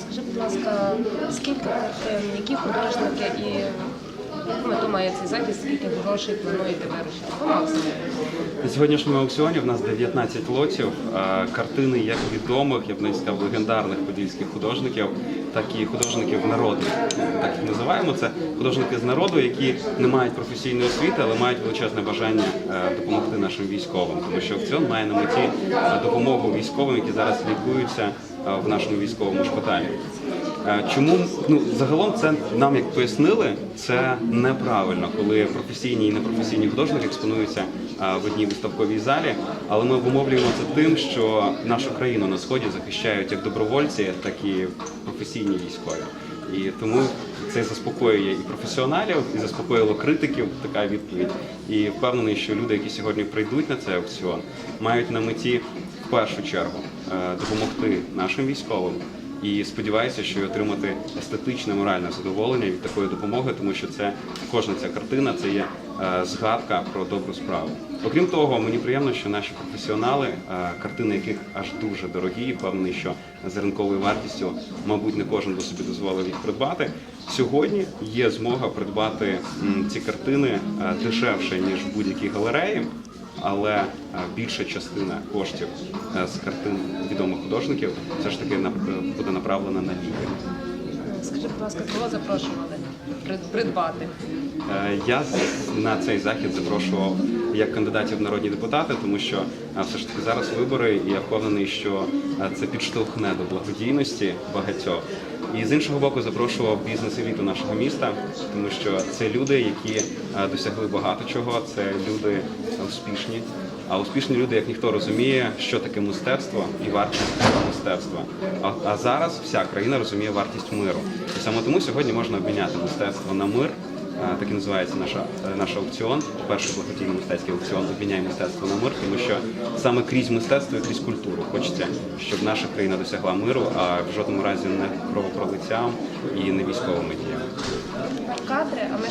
Скажи, будь ласка, скільки які художники і яку мету має цей захід, скільки грошей плануєте максимуму. На сьогоднішньому аукціоні в нас 19 лотів. Картини як відомих, я б навіть сказав, легендарних подільських художників, так і художників народу. Так їх називаємо. Це художники з народу, які не мають професійної освіти, але мають величезне бажання е, допомогти нашим військовим, тому що аукціон має на меті е, допомогу військовим, які зараз лікуються в нашому військовому шпиталі. Е, Чому ну загалом це нам як пояснили, це неправильно, коли професійні і непрофесійні художники експонуються е, в одній виставковій залі. Але ми обумовлюємо це тим, що нашу країну на сході захищають як добровольці, так і професійні військові. І тому це заспокоює і професіоналів, і заспокоїло критиків. Така відповідь. І впевнений, що люди, які сьогодні прийдуть на цей аукціон, мають на меті першу чергу е, допомогти нашим військовим. І сподіваюся, що отримати естетичне моральне задоволення від такої допомоги, тому що це кожна ця картина це є е, згадка про добру справу. Окрім того, мені приємно, що наші професіонали, е, картини яких аж дуже дорогі, і впевнений, що за ринковою вартістю, мабуть, не кожен би собі дозволив їх придбати. Сьогодні є змога придбати ці картини дешевше ніж в будь-якій галереї але е, більша частина коштів е, з картин відомих художників все ж таки нап- буде направлена на ліки. Скажи, будь ласка, кого запрошували прид- придбати? Е, Я на цей захід запрошував як кандидатів в народні депутати, тому що е, все ж таки зараз вибори, і я впевнений, що е, це підштовхне до благодійності багатьох. І з іншого боку, запрошував бізнес-еліту нашого міста, тому що це люди, які е, досягли багато чого. Це люди успішні. А успішні люди, як ніхто розуміє, що таке мистецтво і вартість мистецтва. А, а зараз вся країна розуміє вартість миру. І саме тому сьогодні можна обміняти мистецтво на мир. Так і називається наша е, наш аукціон. Перший благодійний мистецький аукціон обміняє мистецтво на мир, тому що саме крізь мистецтво і крізь культуру хочеться, щоб наша країна досягла миру, а в жодному разі не кровопролицям і не військовими діями. Кадри, а ми